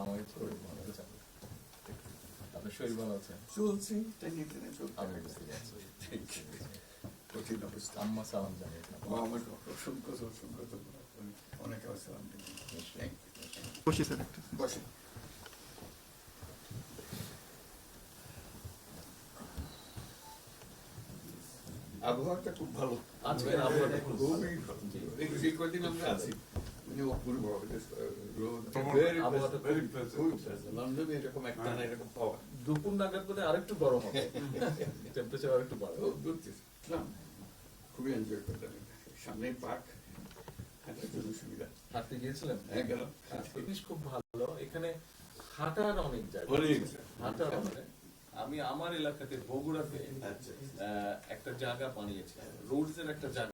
আমার শরীর ভালো আছে আপনার শরীর ভালো আছে চলছে টেনে টেনে চলছে। আমি বুঝতে পারছি কঠিন অবস্থা। আম্মা সালাম জানিয়েছিলাম ও আমার অসংখ্য অসংখ্য অনেক আসসালাম বসি স্যার একটু। বসে। আবহাওয়াটা খুব ভালো। আজকে আবহাওয়াটা খুব ভালো। এই কদিন আমরা আছি। খুব pleasant. লন্ডনে এরকম একটা না এরকম পাওয়া। দুপুর নাগাদ বোধ আরেকটু গরম হবে। টেম্পারেচার আরেকটু বাড়বে। না, খুবই এনজয় করলাম সামনে পার্ক সুবিধা। হাঁটতে গিয়েছিলেন? হ্যাঁ গেলাম। খুব ভালো। এখানে হাঁটার অনেক জায়গা অনেক হাঁটার অনেক। আমি আমার এলাকাতে বগুড়াতে আচ্ছা আহ, একটা জায়গা বানিয়েছি রোডস এর একটা জায়গা